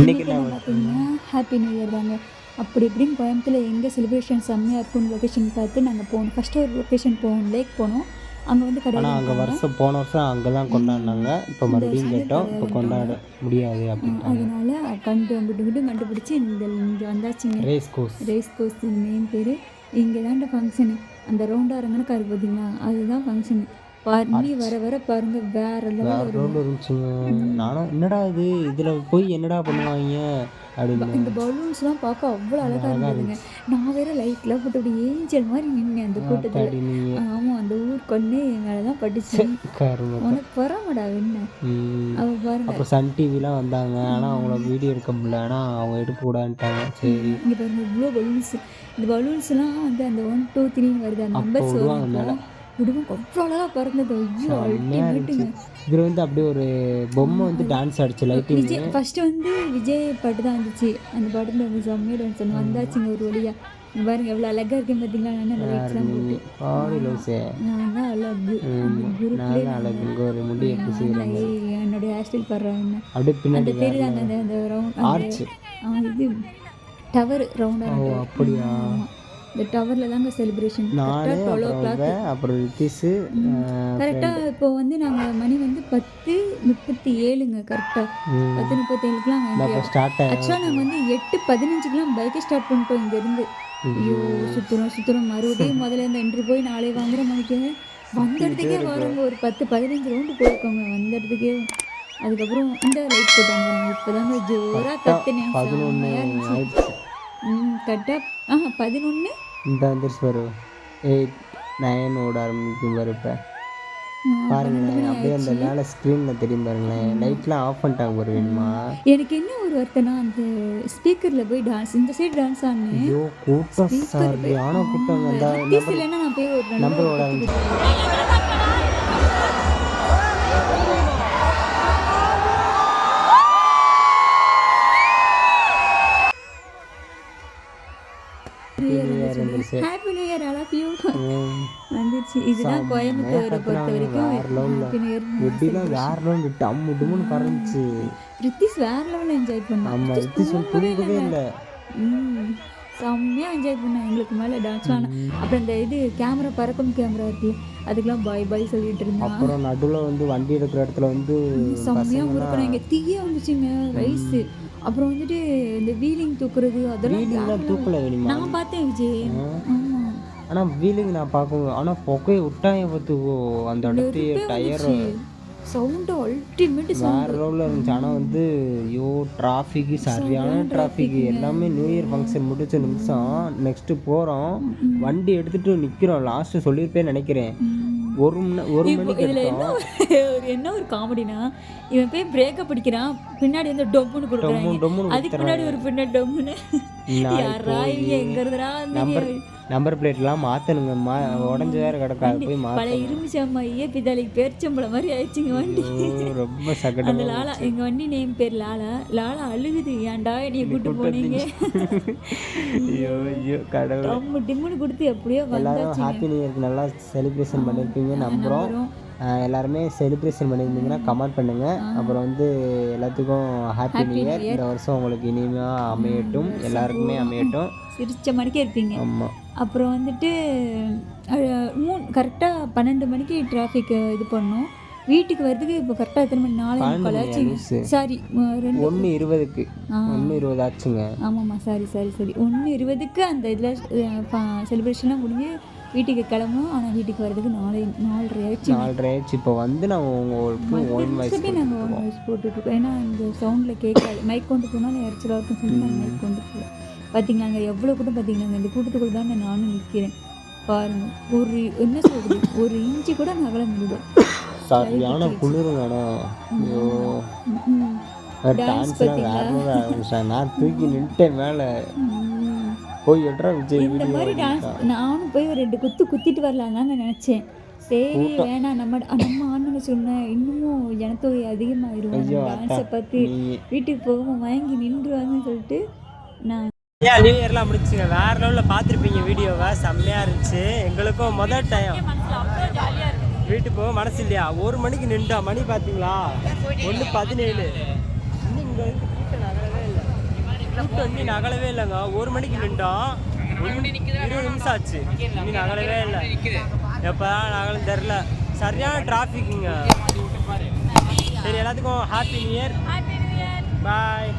இன்னைக்கு என்ன பார்த்தீங்கன்னா ஹாப்பி நியூ இயர் தாங்க. அப்படி இப்படின்னு கோயம்புத்தூர்ல எங்கே செலிப்ரேஷன் செம்மையாக இருக்கும்னு லொக்கேஷன் பார்த்து நாங்கள் போனோம். ஃபஸ்ட்டு ஒரு லொக்கேஷன் போனோம் லேக் போனோம். அங்கே வந்து ஆனால் கடை அங்கே வருஷம் போன வருஷம் அங்கே தான் கொண்டாடினாங்க. இப்போ மறுபடியும் கேட்டோம். இப்போ கொண்டாட முடியாது அப்படின்ட்டாங்க. அதனால கண்டு அங்கிட்டு இங்கிட்டு கண்டுபிடிச்சி இந்த இங்கே வந்தாச்சுங்க. Race course race course main பேர். இங்கே தான்டா ஃபங்க்ஷனு அந்த ரவுண்டாக இருங்கன்னு காரு பார்த்தீங்களா? அதுதான் ஃபங்க்ஷனு பண்ணி வர வர பாருங்க வேற லெவல் இருந்துச்சுங்க. நானும் என்னடா இது? இதில் போய் என்னடா பண்ணுவாங்க? அப்படின்னு. இந்த பலூன்ஸ்லாம் பார்க்க அவ்வளோ அழகாக இருந்ததுங்க. நான் வேற லைட்லாம் போட்டு அப்படி ஏஞ்சல் மாதிரி நின்னேன் அந்த கூட்டத்தில். ஆமாம் அந்த ஊர் கொண்டு என் மேலே தான் பட்டுச்சு கரும உனக்கு பொறாமடா என்ன? ம். அவ பாருங்க. அப்புறம் சன் டிவிலாம் வந்தாங்க. ஆனால் அவங்கள வீடியோ எடுக்க முடியல. ஆனால் அவங்க எடுக்கக்கூடாதுன்ட்டாங்க. சரி. இங்கே பாருங்க இவ்வளோ பலூன்ஸ் இந்த பலூன்ஸ்லாம் வந்து அந்த ஒன் டூ த்ரீன்னு வருது. அந்த நம்பர்ஸ் விடுவாங்க விடுவோம் அவ்வளோ அழகாக பறந்தது. ஐயோ அல்டிமேட்டுங்க வந்து அப்படியே ஒரு பொம்மை வந்து டான்ஸ் ஆடிச்சு லைட்டிங் விஜய் ஃபர்ஸ்ட் வந்து விஜய் பாட்டு தான் வந்துச்சு அந்த பாட்டுல வந்து செம்மையாக டான்ஸ் ஒன்று வந்தாச்சுங்க ஒரு வழியா. இங்க பாருங்க எவ்வளோ அழகாக இருக்கேன் பார்த்தீங்களா நான் அந்த லைட்ஸ்லாம் போட்டு. நான் தான் அழகு. குரூப்லேயே அழகு. ஒரு முடி எப்படி செய்யறாங்க? என்னுடைய ஹேர் ஸ்டைல் பாடுறாங்க அப்படியே பின்னாடி அந்த தெரியுது அந்த அந்த ரவுண்ட் ஆர்ச் இது டவர் ரவுண்டாக அப்படியா? இந்த டவரில் தாங்க செலிப்ரேஷன் நானு அப்புறம் கிளாக் அப்புறம் ரித்திஸு கரெக்டாக இப்போ வந்து நாங்கள் மணி வந்து பத்து முப்பத்தி ஏழுங்க கரெக்டாக பத்து முப்பத்தேழுக்குலாம் ஆக்சுவலாக நாங்கள் வந்து எட்டு பதினஞ்சுக்குலாம் பைக்கை ஸ்டார்ட் பண்ணிட்டோம் இங்கேருந்து. ஐயோ சுற்றுறோம் சுற்றுறோம் மறுபடியும் முதல்ல இந்த என்ட்ரி போய் நாளை வாங்குற மணிக்கு வந்த இடத்துக்கே வரோங்க ஒரு பத்து பதினஞ்சு ரவுண்டு போயிருக்கோங்க வந்த இடத்துக்கே அதுக்கப்புறம் இந்த லைட் போட்டாங்க இப்போதாங்க ஜோராக கத்துனேன். பதினொன்று ம் கரெக்டாக ஆ பதினொன்று இந்த வந்துருச்சு பாரு எயிட் நைன் ஓட ஆரம்பிக்கும் பாரு இப்போ. பாருங்களேன் அப்படியே அந்த மேலே ஸ்க்ரீனில் தெரியும் பாருங்களேன். லைட்லாம் ஆஃப் பண்ணிட்டாங்க பாரு வேணுமா? எனக்கு என்ன ஒரு வருத்தம்னா அந்த ஸ்பீக்கரில் போய் டான்ஸ் இந்த சைடு டான்ஸ் ஆடினேன் ஐயோ கூட்டம் சரியான கூட்டம். அந்த happy new year I love you. வந்துச்சு. இதுதான் கோயம்புத்தூரை பொறுத்த வரைக்கும் வேற லெவலில் ஹாப்பி நியூ இயர் எப்படிலாம் வேற லெவல் விட்டு அம்மு டும்முன்னு பறந்துச்சு ரித்திஸ் வேற லெவலில் என்ஜாய் ரித்திஸ் தூங்கவே இல்லை. செம்மையாக என்ஜாய் பண்ணேன். எங்களுக்கு மேலே டான்ஸ் ஆனால் அப்புறம் இந்த இது கேமரா பறக்கும் கேமரா இருக்குல்ல அதுக்கெல்லாம் பாய் பாய் சொல்லிட்டு இருந்தான் அப்புறம் நடுவில் வந்து வண்டி எடுக்கிற இடத்துல வந்து செம்மையாக முறுக்கணும் இங்கே தீயே வந்துச்சுங்க ரைஸு அப்புறம் வந்துட்டு இந்த வீலிங் தூக்குறது அதெல்லாம் தூக்கல நான் பார்த்தேன் விஜய். ஆனால் வீலிங் நான் பார்க்க ஆனால் புகையை விட்டாங்க பார்த்துக்கோ அந்த இடத்தையே டயர் சவுண்டு அல்டிமேட் வேற ரோலில் இருந்துச்சு. ஆனால் வந்து ஐயோ டிராஃபிக்கு சரியான டிராஃபிக் எல்லாமே நியூ இயர் ஃபங்க்ஷன் முடிச்ச நிமிஷம் நெக்ஸ்ட்டு போகிறோம் வண்டி எடுத்துகிட்டு நிற்கிறோம் லாஸ்ட்டு சொல்லியிருப்பேன்னு நினைக்கிறேன். ஒரு மணி ஒரு மணிக்கு இதில் என்ன ஒரு என்ன ஒரு காமெடினா இவன் போய் பிரேக்கை பிடிக்கிறான். பின்னாடி வந்து டொம்முன்னு கொடுக்குறாங்க. அதுக்கு முன்னாடி ஒரு பின்னாடி டொம்முன்னு. நம்பர் நம்பர் பிளேட்லாம் மாற்றணுங்க மா உடஞ்சி வேறு கிடக்காது போய் மா பழைய இரும்பு சாமா ஐயே பிதாளிக்கு பேர்ச்சம்பளம் மாதிரி ஆயிடுச்சுங்க வண்டி. ரொம்ப சகடம் அந்த லாலா எங்க வண்டி நேம் பேர் லாலா. லாலா அழுகுது ஏன்டா என்னைய கூட்டு போனீங்க? ஐயோ ஐயோ கடவுள். டம்மு டிம்முன்னு கொடுத்து எப்படியோ எல்லாரும் ஹாப்பி நியூ இயர்க்கு நல்லா செலிப்ரேஷன் பண்ணியிருப்பீங்க நம்புகிறோம் எல்லாருமே செலிப்ரேஷன் பண்ணியிருந்தீங்கன்னா கமெண்ட் பண்ணுங்க. அப்புறம் வந்து எல்லாத்துக்கும் ஹாப்பி நியூ இயர் இந்த வருஷம் உங்களுக்கு இனிமையாக அமையட்டும். எல்லாருக்குமே அமையட்டும். சிரிச்ச மணிக்கே இருப்பீங்க. ஆமாம் அப்புறம் வந்துட்டு மூணு கரெக்டாக பன்னெண்டு மணிக்கு டிராஃபிக் இது பண்ணோம். வீட்டுக்கு வரதுக்கு இப்போ கரெக்டாக எத்தனை மணி? நாலு முக்கால் ஆச்சு. சாரி ரெண்டு ஒன்று இருபதுக்கு. ஒன்று இருபது ஆச்சுங்க. ஆமாம்மா சாரி சாரி சரி. ஒன்று இருபதுக்கு அந்த இதில் செலிப்ரேஷன்லாம் முடிஞ்சு வீட்டுக்கு கிளம்பணும் ஆனால் வீட்டுக்கு வரதுக்கு நாலு நாலரை ஆச்சு. நாலரை ஆச்சு. இப்போ வந்து நான் உங்களுக்கு ஓன் வாய்ஸ் நாங்கள் ஒன் வாய்ஸ் போட்டுட்ருக்கோம். ஏன்னா இந்த சவுண்டில் கேட்காது. மைக் கொண்டு போனாலும் இறைச்சலாக இருக்குன்னு சொல்லி நாங்கள் மைக் கொண்டு போகல பார்த்தீங்களாங்க எவ்வளோ கூட்டம் பார்த்தீங்களாங்க இந்த கூட்டத்துக்குள்ள தான் நானும் நிற்கிறேன் பாருங்க ஒரு என்ன சொல்றது? ஒரு இன்ச்சு கூட நகல முடியும் சரியான குளிருங்க ஐயோ. ஆரம்பிச்சிட்டாங்க நான் தூக்கி நின்ட்டேன் மேலே. போய் எட்ரா விஜய் இந்த மாதிரி டான்ஸ் நானும் போய் ஒரு ரெண்டு குத்து குத்திட்டு வரலாம் தான் நினச்சேன். சரி வேணாம் நம்ம நம்ம ஆண்ணுங்க சொன்னேன் இன்னமும் ஜனத்தொகை அதிகமாகிடும் டான்ஸை பார்த்து வீட்டுக்கு போகாம மயங்கி நின்றுவாங்கன்னு சொல்லிட்டு நான் ஏன் நியூ இயர்லாம் முடிச்சுங்க வேற லெவலில் பார்த்துருப்பீங்க வீடியோவை செம்மையாக இருந்துச்சு. எங்களுக்கும் முதல் டைம் வீட்டுக்கு போக மனசு இல்லையா? ஒரு மணிக்கு நின்றா மணி பார்த்தீங்களா ஒன்று பதினேழு. இன்னும் இங்கே கூட்டம் இன்னும் நகலவே இல்லைங்க. ஒரு மணிக்கு நின்றோம் இருபது நிமிஷம் ஆச்சு. இன்னும் நகலவே இல்லை. எப்போ நகலும் தெரில சரியான டிராஃபிக்குங்க சரி எல்லாத்துக்கும் ஹாப்பி நியூ இயர் பாய்